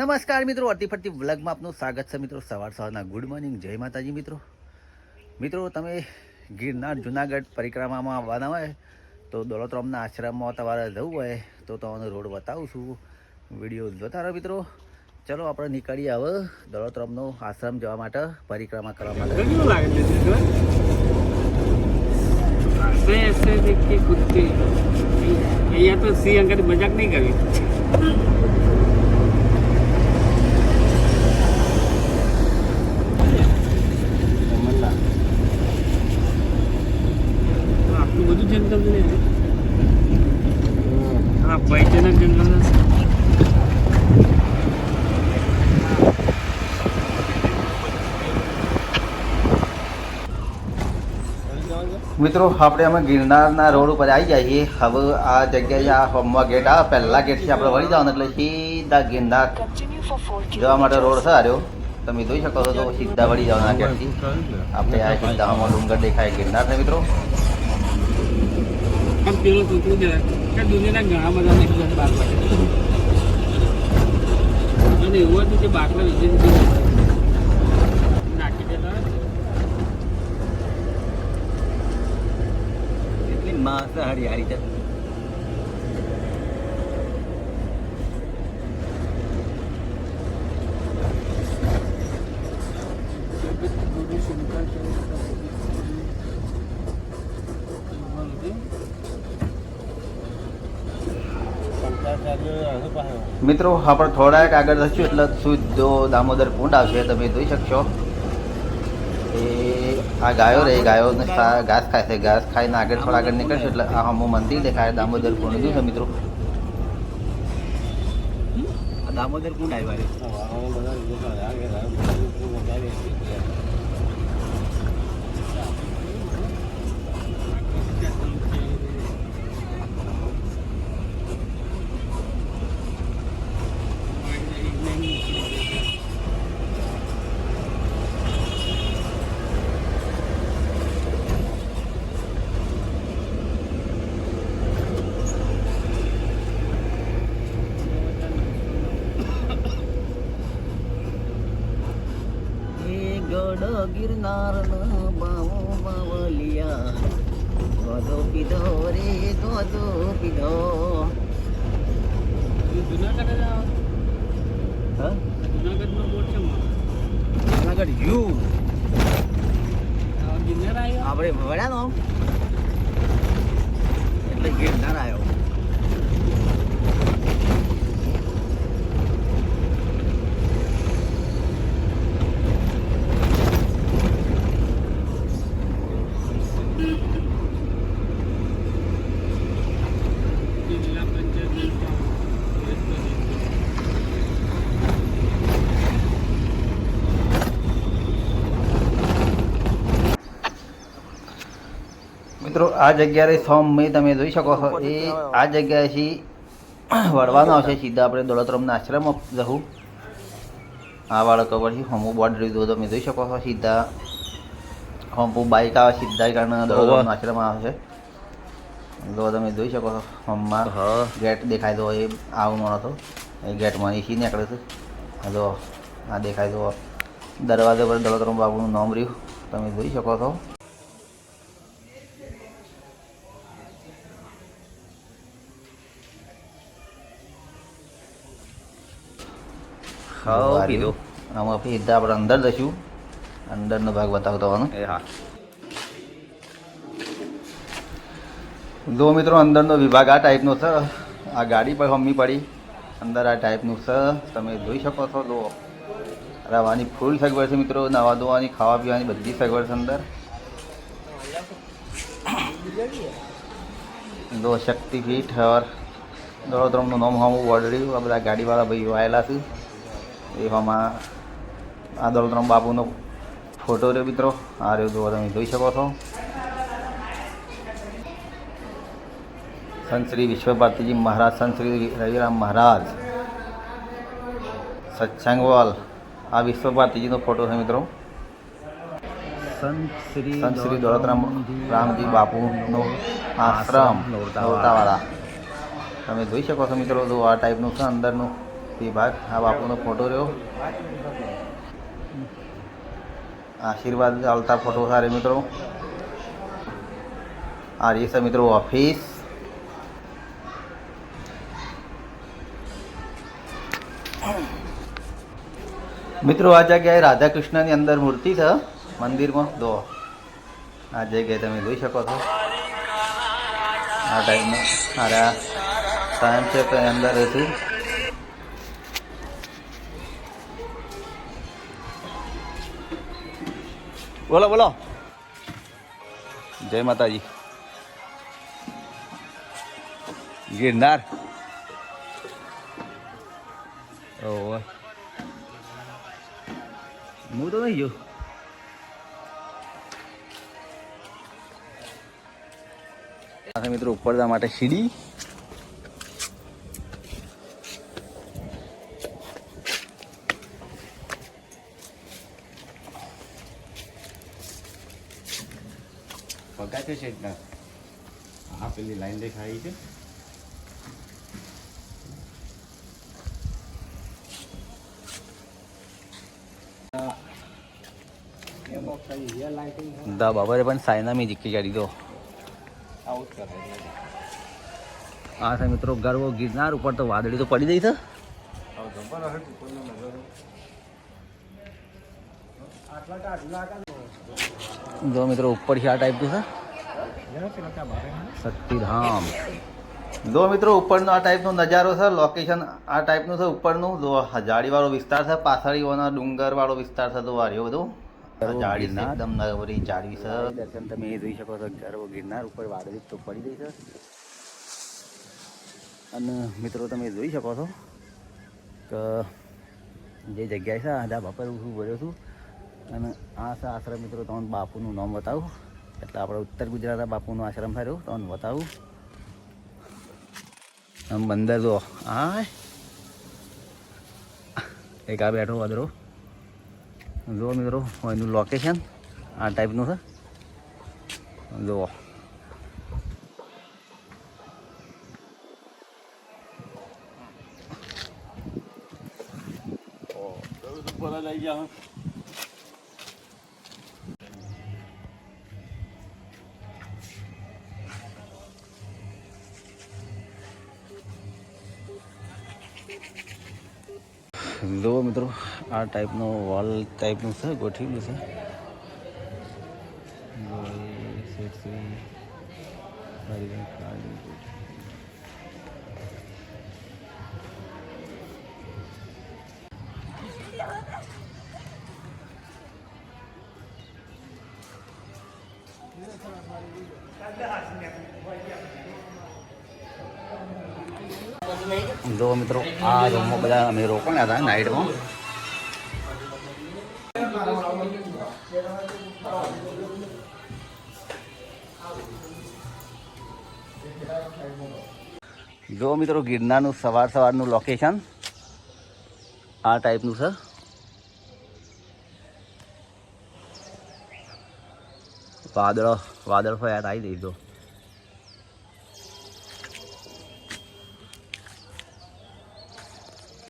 નમસ્કાર મિત્રો અડતી ફરતી વ્લગમાં આપનું સ્વાગત છે મિત્રો. સવાર સવારના ગુડ મોર્નિંગ જય માતાજી મિત્રો. મિત્રો, તમે ગિરનાર જુનાગઢ પરિક્રમામાં આવવાના હોય, તો દોલતરામના આશ્રમમાં તમારે જવું હોય, તો તમને રોડ બતાવું છું. વીડિયો જોતા રહો મિત્રો. ચલો આપણે નીકળીએ હવે દોલતરામનો આશ્રમ જવા માટે, પરિક્રમા કરવા માટે. અહીંયા તો સિંહ અંગત મજાક નહીં કરવી મિત્રો, આપણે અમે ગિરનારના રોડ ઉપર આવી જઈએ હવે આ જગ્યાએ આ હોમવા ગેટ આવે પહેલા ગેટથી આપણે વળી જવાનું એટલે સીધા ગિરનાર જવા માટે રોડ સારો. તમે જોઈ શકો છો તો સીધા વળી જવાના ગેટથી આપણે આ સીધા આમાં ડુંગર દેખાય ગિરનાર ને મિત્રો દુનિયાના ઘણા બધા બાર પડે અને એવું હતું કે બાકડા વિશે નાખી દેતા એટલી માંસાહારી હારી છે મિત્રો આપણે થોડાક આગળ જશું એટલે શુદ્ધો દામોદર કુંડ આવશે, તમે જોઈ શકશો. એ આ ગાયો રે ગાયો ઘાસ ખાય છે ઘાસ ખાઈને આગળ થોડા આગળ નીકળશે એટલે આ હમું મંદિર દેખાય દામોદર કુંડ. જોયું છે મિત્રો. દામોદર કુંડ આવ્યા એ ગઢ ગિરનાર બાવો બાવલિયા ગોદો પીધો રે ગોદો પીધો જુનાગઢ જ આવો. હા જુનાગઢનો બોટ છે મારો. જુનાગઢ યુ આ ગિરનાર આવ્યો આપણે વળ્યાનો એટલે ગિરનાર આવ્યો મિત્રો આ જગ્યાએ સોમ મે તમે જોઈ શકો છો એ આ જગ્યાએથી વળવાનો આવશે. સીધા આપણે દોલતરામના આશ્રમમાં જવું. આ બાળકો પછી હોમુ બોર્ડ લીધું તમે જોઈ શકો છો સીધા હમું બાઇક આવે સીધા કારણે દોલતરામના આશ્રમમાં આવશે તો તમે જોઈ શકો છો હોમમાં ગેટ દેખાય તો એ આવવાનો હતો એ ગેટમાં એસી નીકળે છે. જો આ દેખાય તો દરવાજા પર દોલતરામ બાબુનું નામ રહ્યું. તમે જોઈ શકો છો. ખાઓ પીધો આમાં પછી સીધા આપણે અંદર જઈશું અંદરનો ભાગ બતાવતો હોવાનો. એ હા. જો મિત્રો અંદરનો વિભાગ આ ટાઈપનો છે. આ ગાડી પર હમી પડી. અંદર આ ટાઈપનું છે. તમે જોઈ શકો છો જો રહેવાની ફૂલ સગવડ છે મિત્રો. નવા ધોવાની ખાવા પીવાની બધી સગવડ છે અંદર. જો શક્તિપીઠ હર. દોડોદ્રમનું નામ હમું વડડ્યું આ બધા ગાડીવાળા ભાઈઓ આવેલા છે. એવામાં આ દોલતરામ બાપુનો ફોટો રહ્યો મિત્રો. આ રહ્યો જોવા તમે જોઈ શકો છો. સંત શ્રી વિશ્વભારતીજી મહારાજ સંત શ્રી રવિરામ મહારાજ. સત્સંગવાલ. આ વિશ્વભારતીજીનો ફોટો છે મિત્રો. સંત શ્રી સંત શ્રી દોલતરામ રામજી બાપુનો આશ્રમ નોરતાવાળા તમે જોઈ શકો છો મિત્રો જો આ ટાઈપનું છે અંદરનું. વિભાગ આ બાપુનો ફોટો રહ્યો. આશીર્વાદ ચાલતા ફોટો સારે મિત્રો. આ રહી મિત્રો ઓફિસ. મિત્રો, આ જગ્યાએ રાધાકૃષ્ણની અંદર મૂર્તિ છે. મંદિરમાં. દો. આ જગ્યાએ તમે જોઈ શકો છો. આ ટાઈમમાં મારા ટાઈમ છે, તે અંદર હતી બોલો બોલો. જય માતાજી. ગિરનાર. ઓહો. હું તો નહીં જોઉં મિત્રો ઉપર જવા માટે સીડી. પગાથે છે ના પેલી લાઈન દેખાય છે. દા બાબાએ પણ સાયના મેં જીકી કાઢી દો. આ સાહેબ મિત્રો ગરવો ગિરનાર ઉપર તો વાદળી તો પડી દઈ છે. જો મિત્રો ઉપરથી આ ટાઈપનું છે. શક્તિધામ. જો મિત્રો ઉપરનો આ ટાઈપનો નજારો છે લોકેશન આ ટાઈપનું છે ઉપરનું. જો જાળીવાળો વિસ્તાર છે પાછળીઓના ડુંગરવાળો વિસ્તાર છે તો વાર્યો બધો. જાળી છે એકદમ નવરી છે. દર્શન તમે એ જોઈ શકો છો ગર્વ ગિરનાર ઉપર વાદળી તો પડી છે. અને મિત્રો તમે જોઈ શકો છો કે જે જગ્યાએ છે આધા ધાબા પર હું બોલ્યો છું. અને આ છે આશ્રમ મિત્રો તમને બાપુનું નામ બતાવું. એટલે આપણે ઉત્તર ગુજરાતના બાપુનો આશ્રમ થયો તમને બતાવું. આમ બંદર જો આ એક આ બેઠો અદરો જુઓ મિત્રો, એનું લોકેશન આ ટાઈપનું છે. જુઓ લઈ જ ગયા. જુઓ મિત્રો આ ટાઈપનો વોલ ટાઈપનું છે ગોઠવેલું છે. જુઓ, એ સેટ છે. સારી રીતે કાઢી ગોઠવી. જો મિત્રો, આ રૂમમાં બધા અમે રોકાણ્યા હતા નાઇટમાં જો મિત્રો, ગિરનારનું સવાર સવારનું લોકેશન આ ટાઈપનું છે. વાદળો, વાદળ ફયાત આવી દઈ દો